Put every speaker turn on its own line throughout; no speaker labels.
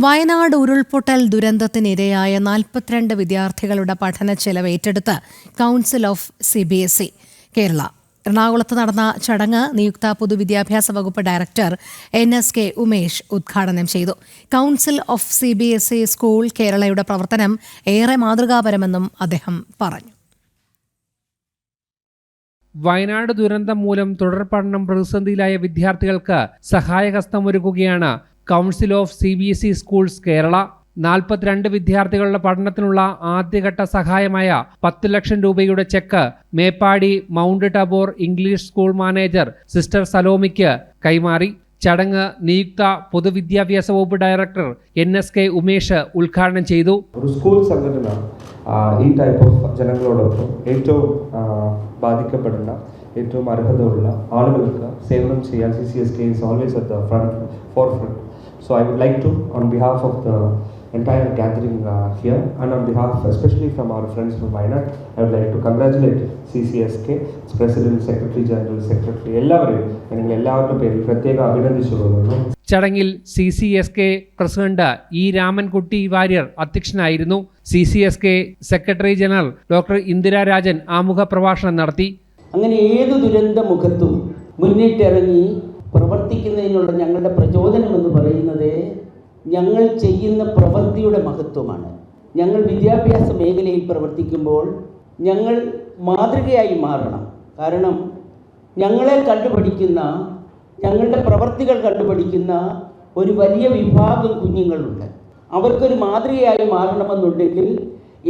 വയനാട് ഉരുൾപൊട്ടൽ ദുരന്തത്തിനിരയായ നാൽപ്പത്തിരണ്ട് വിദ്യാർത്ഥികളുടെ പഠന ചെലവ് ഏറ്റെടുത്ത് council of C B S E. Kerala. എറണാകുളത്ത് നടന്ന ചടങ്ങ് നിയുക്ത പൊതുവിദ്യാഭ്യാസ വകുപ്പ് director N S K Umesh ഉദ്ഘാടനം ചെയ്തു. Council of C B S E school കേരളയുടെ പ്രവർത്തനം ഏറെ മാതൃകാപരമെന്നും അദ്ദേഹം പറഞ്ഞു.
വയനാട് ദുരന്തം മൂലം തുടർ പഠനം പ്രതിസന്ധിയിലായ വിദ്യാർത്ഥികൾക്ക് സഹായഹസ്തമൊരുക്കുകയാണ് council of C B S E schools Kerala നാൽപ്പത്തിരണ്ട് വിദ്യാർത്ഥികളുടെ പഠനത്തിനുള്ള ആദ്യഘട്ട സഹായമായ പത്ത് ലക്ഷം രൂപയുടെ cheque Meppadi mount Tabor English school manager sister സലോമിക്ക് കൈമാറി. ചടങ്ങ് നിയുക്ത പൊതുവിദ്യാഭ്യാസ വകുപ്പ് director N S K Umesh ഉദ്ഘാടനം ചെയ്തു.
ഒരു സ്കൂൾ സംഘടന ഈ ടൈപ്പ് ഓഫ് ജനങ്ങളോടൊപ്പം ഏറ്റവും ബാധിക്കപ്പെടുന്ന ഏറ്റവും അർഹതയുള്ള ആളുകൾക്ക് സേവനം ചെയ്യാൻ C C S K is always at the front for front so I would like to, on behalf of the entire gathering uh, here and on behalf especially from our friends from Wayanad I would like to congratulate CCSK its president secretary general secretary എല്ലാവരെയും നിങ്ങൾ എല്ലാവരുടെ പേരിൽ പ്രത്യേകം അഭിനന്ദിച്ചു കൊള്ളുന്നു
ചടങ്ങിൽ C C S K president E Ramankutty Warrier അധ്യക്ഷനായിരുന്നു C C S K secretary general doctor Indira Rajan ആമുഖ പ്രഭാഷണം നടത്തി
അങ്ങനെ ഏത് ദുരന്ത മുഖത്തും മുന്നിട്ടിറങ്ങി പ്രവർത്തിക്കുന്നതിനുള്ള ഞങ്ങളുടെ പ്രചോദനം എന്ന് പറയുന്നത് ഞങ്ങൾ ചെയ്യുന്ന പ്രവൃത്തിയുടെ മഹത്വമാണ്. ഞങ്ങൾ വിദ്യാഭ്യാസ മേഖലയിൽ പ്രവർത്തിക്കുമ്പോൾ ഞങ്ങൾ മാതൃകയായി മാറണം. കാരണം ഞങ്ങളെ കണ്ടുപഠിക്കുന്ന ഞങ്ങളുടെ പ്രവർത്തികൾ കണ്ടുപഠിക്കുന്ന ഒരു വലിയ വിഭാഗം കുഞ്ഞുങ്ങളുണ്ട്. അവർക്കൊരു മാതൃകയായി മാറണമെന്നുണ്ടെങ്കിൽ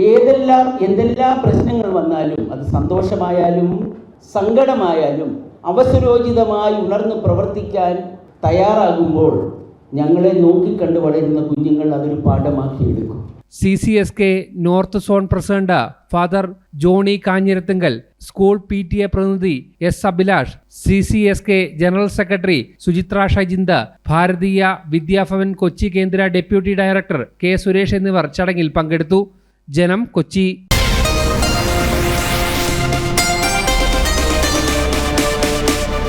ഏതെല്ലാം എന്തെല്ലാം പ്രശ്നങ്ങൾ വന്നാലും അത് സന്തോഷമായാലും സങ്കടമായാലും അവസരോചിതമായി ഉണർന്ന് പ്രവർത്തിക്കാൻ തയ്യാറാകുമ്പോൾ ഞങ്ങളെ നോക്കിക്കണ്ട് വളരുന്ന കുഞ്ഞുങ്ങൾ അതൊരു പാഠമാക്കിയെടുക്കും
C C S K north zone president father Johnny Kanjirathinkal school P T A പ്രതിനിധി S Abhilash C C S K general secretary Suchitra ഷജിന്ദ ഭാരതീയ വിദ്യാഭവൻ കൊച്ചി കേന്ദ്ര ഡെപ്യൂട്ടി ഡയറക്ടർ കെ സുരേഷ് എന്നിവർ ചടങ്ങിൽ പങ്കെടുത്തു. ജനം കൊച്ചി